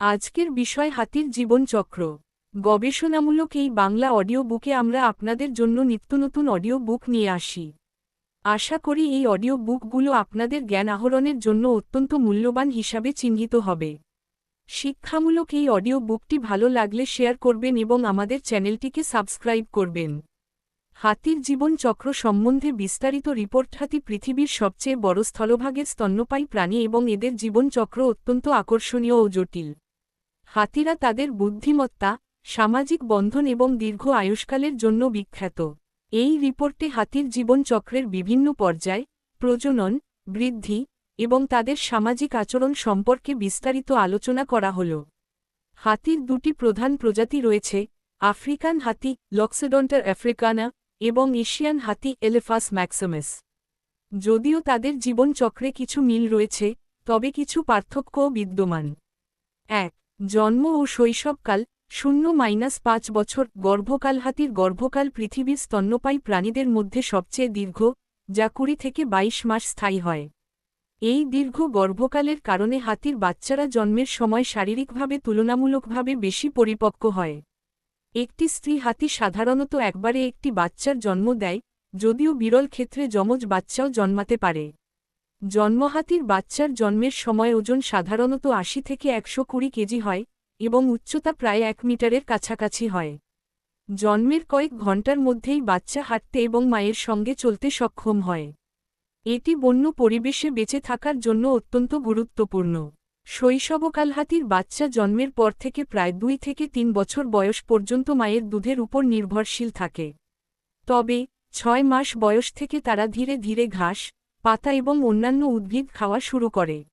আজকের বিষয় হাতির জীবনচক্র গবেষণামূলক এই বাংলা অডিও বুকে আমরা আপনাদের জন্য নিত্যনতুন অডিও বুক নিয়ে আসি। আশা করি এই অডিও বুকগুলো আপনাদের জ্ঞান আহরণের জন্য অত্যন্ত মূল্যবান হিসাবে চিহ্নিত হবে। শিক্ষামূলক এই অডিও বুকটি ভালো লাগলে শেয়ার করবেন এবং আমাদের চ্যানেলটিকে সাবস্ক্রাইব করবেন। হাতির জীবনচক্র সম্বন্ধে বিস্তারিত রিপোর্ট হাতি পৃথিবীর সবচেয়ে বড় স্থলভাগের স্তন্যপায়ী প্রাণী এবং এদের জীবনচক্র অত্যন্ত আকর্ষণীয় ও জটিল। হাতিরা তাদের বুদ্ধিমত্তা, সামাজিক বন্ধন এবং দীর্ঘ আয়ুষ্কালের জন্য বিখ্যাত। এই রিপোর্টে হাতির জীবনচক্রের বিভিন্ন পর্যায়, প্রজনন, বৃদ্ধি এবং তাদের সামাজিক আচরণ সম্পর্কে বিস্তারিত আলোচনা করা হল। হাতির দুটি প্রধান প্রজাতি রয়েছে, আফ্রিকান হাতি লক্সেডন্টার আফ্রিকানা এবং এশিয়ান হাতি এলেফাস ম্যাক্সিমাস। যদিও তাদের জীবনচক্রে কিছু মিল রয়েছে, তবে কিছু পার্থক্যও বিদ্যমান। এক জন্ম ও শৈশবকাল শূন্য মাইনাস পাঁচ বছর। গর্ভকাল হাতির গর্ভকাল পৃথিবীর স্তন্যপায়ী প্রাণীদের মধ্যে সবচেয়ে দীর্ঘ, যা কুড়ি থেকে ২২ মাস স্থায়ী হয়। এই দীর্ঘ গর্ভকালের কারণে হাতির বাচ্চারা জন্মের সময় শারীরিকভাবে তুলনামূলকভাবে বেশি পরিপক্ক হয়। একটি স্ত্রী হাতি সাধারণত একবারে একটি বাচ্চার জন্ম দেয়, যদিও বিরল ক্ষেত্রে যমজ বাচ্চাও জন্মাতে পারে। জন্মহাতির বাচ্চার জন্মের সময় ওজন সাধারণত আশি থেকে একশো কুড়ি কেজি হয় এবং উচ্চতা প্রায় এক মিটারের কাছাকাছি হয়। জন্মের কয়েক ঘণ্টার মধ্যেই বাচ্চা হাঁটতে এবং মায়ের সঙ্গে চলতে সক্ষম হয়। এটি বন্য পরিবেশে বেঁচে থাকার জন্য অত্যন্ত গুরুত্বপূর্ণ। শৈশবকাল হাতির বাচ্চা জন্মের পর থেকে প্রায় দুই থেকে তিন বছর বয়স পর্যন্ত মায়ের দুধের উপর নির্ভরশীল থাকে। তবে ছয় মাস বয়স থেকে তারা ধীরে ধীরে ঘাস পাতা এবং অন্যান্য উদ্ভিদ খাওয়া শুরু করে।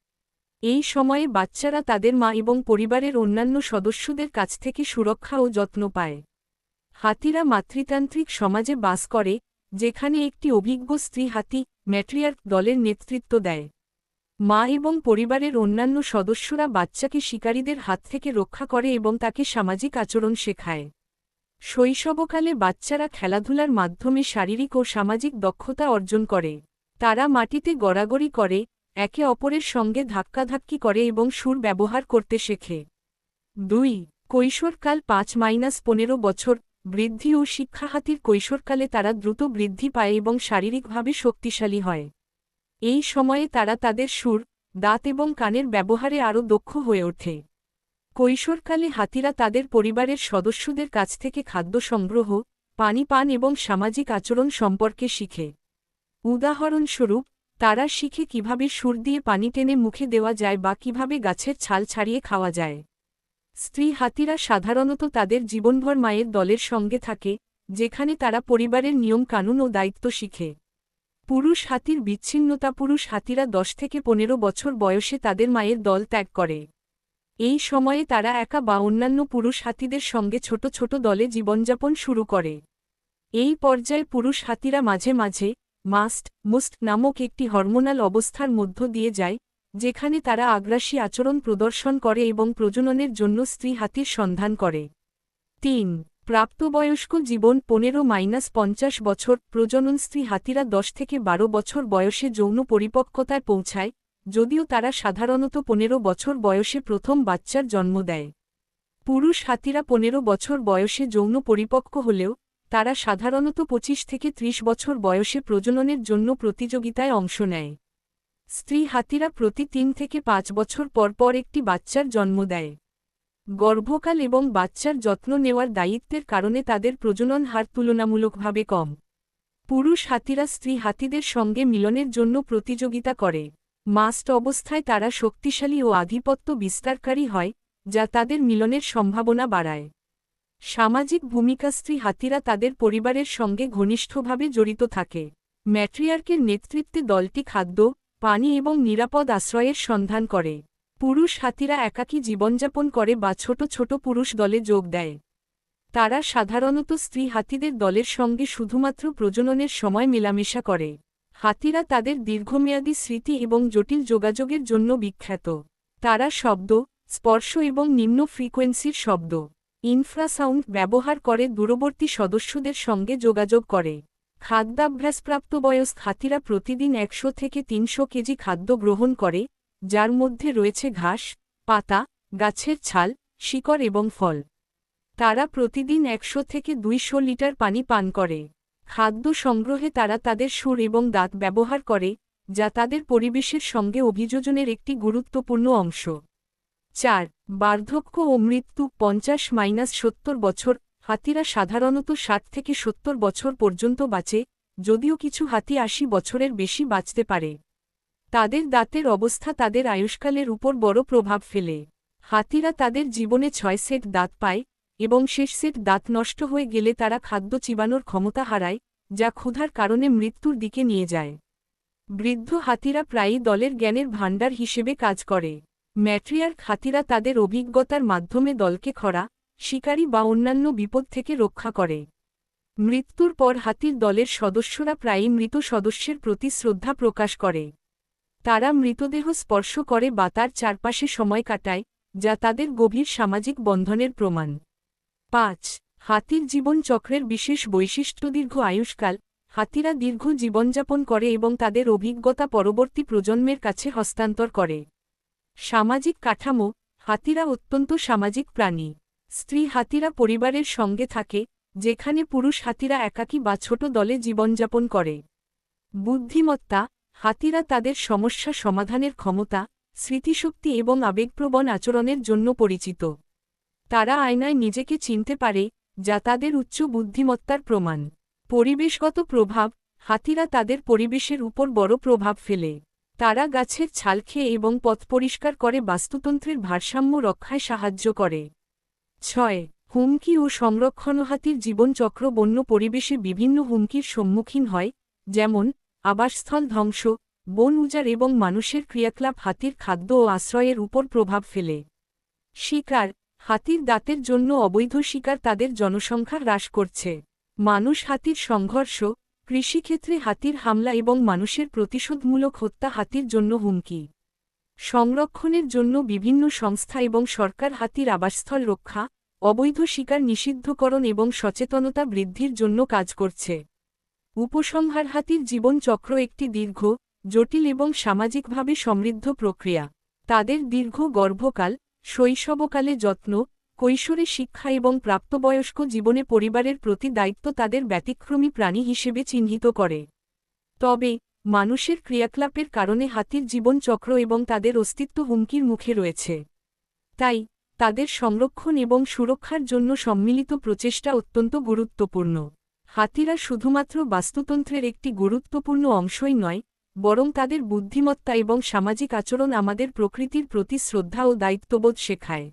এই সময়ে বাচ্চারা তাদের মা এবং পরিবারের অন্যান্য সদস্যদের কাছ থেকে সুরক্ষা ও যত্ন পায়। হাতিরা মাতৃতান্ত্রিক সমাজে বাস করে, যেখানে একটি অভিজ্ঞ স্ত্রী হাতি, ম্যাট্রিয়ার্ক দলের নেতৃত্ব দেয়। মা এবং পরিবারের অন্যান্য সদস্যরা বাচ্চাকে শিকারীদের হাত থেকে রক্ষা করে এবং তাকে সামাজিক আচরণ শেখায়। শৈশবকালে বাচ্চারা খেলাধুলার মাধ্যমে শারীরিক ও সামাজিক দক্ষতা অর্জন করে। তারা মাটিতে গড়াগড়ি করে, একে অপরের সঙ্গে ধাক্কাধাক্কি করে এবং সুর ব্যবহার করতে শেখে। দুই, কৈশোরকাল পাঁচ মাইনাস পনেরো বছর, বৃদ্ধি ও শিক্ষাহাতির কৈশোরকালে তারা দ্রুত বৃদ্ধি পায় এবং শারীরিকভাবে শক্তিশালী হয়। এই সময়ে তারা তাদের সুর, দাঁত এবং কানের ব্যবহারে আরও দক্ষ হয়ে ওঠে। কৈশোরকালে হাতিরা তাদের পরিবারের সদস্যদের কাছ থেকে খাদ্য সংগ্রহ, পানি পান এবং সামাজিক আচরণ সম্পর্কে শিখে। উদাহরণস্বরূপ, তারা শিখে কীভাবে সুর দিয়ে পানি টেনে মুখে দেওয়া যায় বা কীভাবে গাছের ছাল ছাড়িয়ে খাওয়া যায়। স্ত্রী হাতিরা সাধারণত তাদের জীবনভর মায়ের দলের সঙ্গে থাকে, যেখানে তারা পরিবারের নিয়ম, কানুন ও দায়িত্ব শিখে। পুরুষ হাতির বিচ্ছিন্নতা, পুরুষ হাতিরা দশ থেকে পনেরো বছর বয়সে তাদের মায়ের দল ত্যাগ করে। এই সময়ে তারা একা বা অন্যান্য পুরুষ হাতিদের সঙ্গে ছোট ছোট দলে জীবনযাপন শুরু করে। এই পর্যায়ে পুরুষ হাতিরা মাঝে মাঝে মাস্ট, মুস্ট নামক একটি হরমোনাল অবস্থার মধ্য দিয়ে যায়, যেখানে তারা আগ্রাসী আচরণ প্রদর্শন করে এবং প্রজননের জন্য স্ত্রী হাতির সন্ধান করে। তিন, প্রাপ্তবয়স্ক জীবন পনেরো মাইনাস পঞ্চাশ বছর, প্রজনন স্ত্রী হাতিরা দশ থেকে বারো বছর বয়সে যৌন পরিপক্কতায় পৌঁছায়, যদিও তারা সাধারণত পনেরো বছর বয়সে প্রথম বাচ্চার জন্ম দেয়। পুরুষ হাতিরা পনেরো বছর বয়সে যৌন পরিপক্ক হলেও তারা সাধারণত ২৫ থেকে ৩০ বছর বয়সে প্রজননের জন্য প্রতিযোগিতায় অংশ নেয়। স্ত্রী হাতিরা প্রতি তিন থেকে পাঁচ বছর পর পর একটি বাচ্চার জন্ম দেয়। গর্ভকাল এবং বাচ্চার যত্ন নেওয়ার দায়িত্বের কারণে তাদের প্রজনন হার তুলনামূলকভাবে কম। পুরুষ হাতিরা স্ত্রী হাতিদের সঙ্গে মিলনের জন্য প্রতিযোগিতা করে। মাস্ট অবস্থায় তারা শক্তিশালী ও আধিপত্য বিস্তারকারী হয়, যা তাদের মিলনের সম্ভাবনা বাড়ায়। সামাজিক ভূমিকা স্ত্রী হাতিরা তাদের পরিবারের সঙ্গে ঘনিষ্ঠভাবে জড়িত থাকে। ম্যাট্রিয়ার্কের নেতৃত্বে দলটি খাদ্য, পানি এবং নিরাপদ আশ্রয়ের সন্ধান করে। পুরুষ হাতিরা একাকী জীবনযাপন করে বা ছোট ছোট পুরুষ দলে যোগ দেয়। তারা সাধারণত স্ত্রী হাতিদের দলের সঙ্গে শুধুমাত্র প্রজননের সময় মেলামেশা করে। হাতিরা তাদের দীর্ঘমেয়াদী স্মৃতি এবং জটিল যোগাযোগের জন্য বিখ্যাত। তারা শব্দ, স্পর্শ এবং নিম্ন ফ্রিকোয়েন্সির শব্দ। ইনফ্রাসাউন্ড ব্যবহার করে দূরবর্তী সদস্যদের সঙ্গে যোগাযোগ করে। খাদ্যাভ্যাসপ্রাপ্ত বয়স্ক হাতিরা প্রতিদিন একশো থেকে তিনশো কেজি খাদ্য গ্রহণ করে, যার মধ্যে রয়েছে ঘাস, পাতা, গাছের ছাল, শিকড় এবং ফল। তারা প্রতিদিন একশো থেকে দুইশো লিটার পানি পান করে। খাদ্য সংগ্রহে তারা তাদের সুর এবং দাঁত ব্যবহার করে, যা তাদের পরিবেশের সঙ্গে অভিযোজনের একটি গুরুত্বপূর্ণ অংশ। চার বার্ধক্য ও মৃত্যু পঞ্চাশ মাইনাস সত্তর বছর, হাতিরা সাধারণত ষাট থেকে সত্তর বছর পর্যন্ত বাঁচে, যদিও কিছু হাতি আশি বছরের বেশি বাঁচতে পারে। তাদের দাঁতের অবস্থা তাদের আয়ুষ্কালের উপর বড় প্রভাব ফেলে। হাতিরা তাদের জীবনে ছয় সেট দাঁত পায় এবং শেষ সেট দাঁত নষ্ট হয়ে গেলে তারা খাদ্য চিবানোর ক্ষমতা হারায়, যা ক্ষুধার কারণে মৃত্যুর দিকে নিয়ে যায়। বৃদ্ধ হাতিরা প্রায়ই দলের জ্ঞানের ভাণ্ডার হিসেবে কাজ করে। ম্যাট্রিয়ার্ক হাতিরা তাদের অভিজ্ঞতার মাধ্যমে দলকে খরা, শিকারী বা অন্যান্য বিপদ থেকে রক্ষা করে। মৃত্যুর পর হাতির দলের সদস্যরা প্রায়ই মৃত সদস্যের প্রতি শ্রদ্ধা প্রকাশ করে। তারা মৃতদেহ স্পর্শ করে বা তার চারপাশে সময় কাটায়, যা তাদের গভীর সামাজিক বন্ধনের প্রমাণ। পাঁচ, হাতির জীবন চক্রের বিশেষ বৈশিষ্ট্য দীর্ঘ আয়ুষ্কাল, হাতিরা দীর্ঘ জীবনযাপন করে এবং তাদের অভিজ্ঞতা পরবর্তী প্রজন্মের কাছে হস্তান্তর করে। সামাজিক কাঠামো, হাতিরা অত্যন্ত সামাজিক প্রাণী। স্ত্রী হাতিরা পরিবারের সঙ্গে থাকে, যেখানে পুরুষ হাতিরা একাকী বা ছোট দলে জীবনযাপন করে। বুদ্ধিমত্তা, হাতিরা তাদের সমস্যা সমাধানের ক্ষমতা, স্মৃতিশক্তি এবং আবেগপ্রবণ আচরণের জন্য পরিচিত। তারা আয়নায় নিজেকে চিনতে পারে, যা তাদের উচ্চ বুদ্ধিমত্তার প্রমাণ। পরিবেশগত প্রভাব, হাতিরা তাদের পরিবেশের উপর বড় প্রভাব ফেলে। তারা গাছের ছাল খেয়ে এবং পথ পরিষ্কার করে বাস্তুতন্ত্রের ভারসাম্য রক্ষায় সাহায্য করে। ছয়, হুমকি ও সংরক্ষণ হাতির জীবনচক্র বন্য পরিবেশে বিভিন্ন হুমকির সম্মুখীন হয়, যেমন, আবাসস্থল ধ্বংস, বন উজাড় এবং মানুষের ক্রিয়াকলাপ হাতির খাদ্য ও আশ্রয়ের উপর প্রভাব ফেলে। শিকার, হাতির দাঁতের জন্য অবৈধ শিকার তাদের জনসংখ্যা হ্রাস করছে। মানুষ হাতির সংঘর্ষ কৃষিক্ষেত্রে হাতির হামলা এবং মানুষের প্রতিশোধমূলক হত্যা হাতির জন্য হুমকি। সংরক্ষণের জন্য বিভিন্ন সংস্থা এবং সরকার হাতির আবাসস্থল রক্ষা, অবৈধ শিকার নিষিদ্ধকরণ এবং সচেতনতা বৃদ্ধির জন্য কাজ করছে। উপসংহার হাতির জীবনচক্র একটি দীর্ঘ, জটিল এবং সামাজিকভাবে সমৃদ্ধ প্রক্রিয়া। তাদের দীর্ঘ গর্ভকাল, শৈশবকালে যত্ন কৈশোরে শিক্ষা এবং প্রাপ্তবয়স্ক জীবনে পরিবারের প্রতি দায়িত্ব তাদের ব্যতিক্রমী প্রাণী হিসেবে চিহ্নিত করে। তবে, মানুষের ক্রিয়াকলাপের কারণে হাতির জীবনচক্র এবং তাদের অস্তিত্ব হুমকির মুখে রয়েছে। তাই, তাদের সংরক্ষণ এবং সুরক্ষার জন্য সম্মিলিত প্রচেষ্টা অত্যন্ত গুরুত্বপূর্ণ। হাতিরা শুধুমাত্র বাস্তুতন্ত্রের একটি গুরুত্বপূর্ণ অংশই নয়, বরং তাদের বুদ্ধিমত্তা এবং সামাজিক আচরণ আমাদের প্রকৃতির প্রতি শ্রদ্ধা ও দায়িত্ববোধ শেখায়।